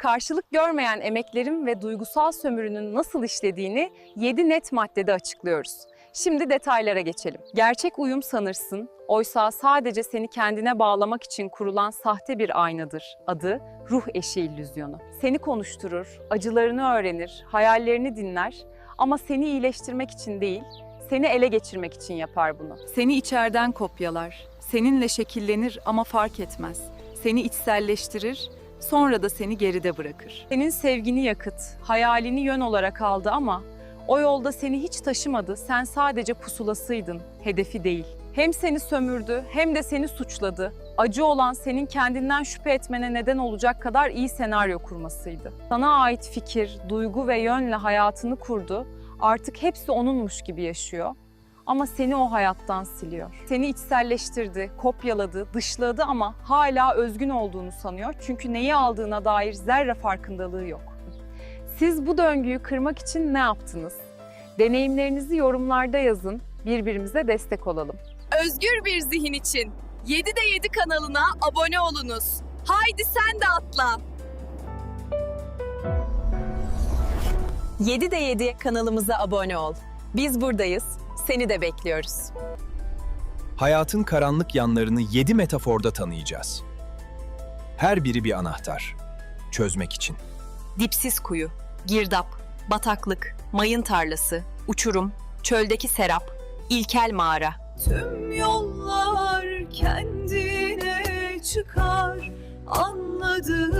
karşılık görmeyen emeklerin ve duygusal sömürünün nasıl işlediğini 7 net maddede açıklıyoruz. Şimdi detaylara geçelim. Gerçek uyum sanırsın, oysa sadece seni kendine bağlamak için kurulan sahte bir aynadır. Adı ruh eşi illüzyonu. Seni konuşturur, acılarını öğrenir, hayallerini dinler ama seni iyileştirmek için değil, seni ele geçirmek için yapar bunu. Seni içeriden kopyalar, seninle şekillenir ama fark etmez. Seni içselleştirir, sonra da seni geride bırakır. Senin sevgini yakıt, hayalini yön olarak aldı ama o yolda seni hiç taşımadı, sen sadece pusulasıydın, hedefi değil. Hem seni sömürdü hem de seni suçladı. Acı olan senin kendinden şüphe etmene neden olacak kadar iyi senaryo kurmasıydı. Sana ait fikir, duygu ve yönle hayatını kurdu. Artık hepsi onunmuş gibi yaşıyor. Ama seni o hayattan siliyor. Seni içselleştirdi, kopyaladı, dışladı ama hala özgün olduğunu sanıyor. Çünkü neyi aldığına dair zerre farkındalığı yok. Siz bu döngüyü kırmak için ne yaptınız? Deneyimlerinizi yorumlarda yazın, birbirimize destek olalım. Özgür bir zihin için 7'de 7 kanalına abone olunuz. Haydi sen de atla. 7'de 7 kanalımıza abone ol. Biz buradayız. Seni de bekliyoruz. Hayatın karanlık yanlarını yedi metaforda tanıyacağız. Her biri bir anahtar. Çözmek için. Dipsiz kuyu, girdap, bataklık, mayın tarlası, uçurum, çöldeki serap, ilkel mağara. Tüm yollar kendine çıkar anladığında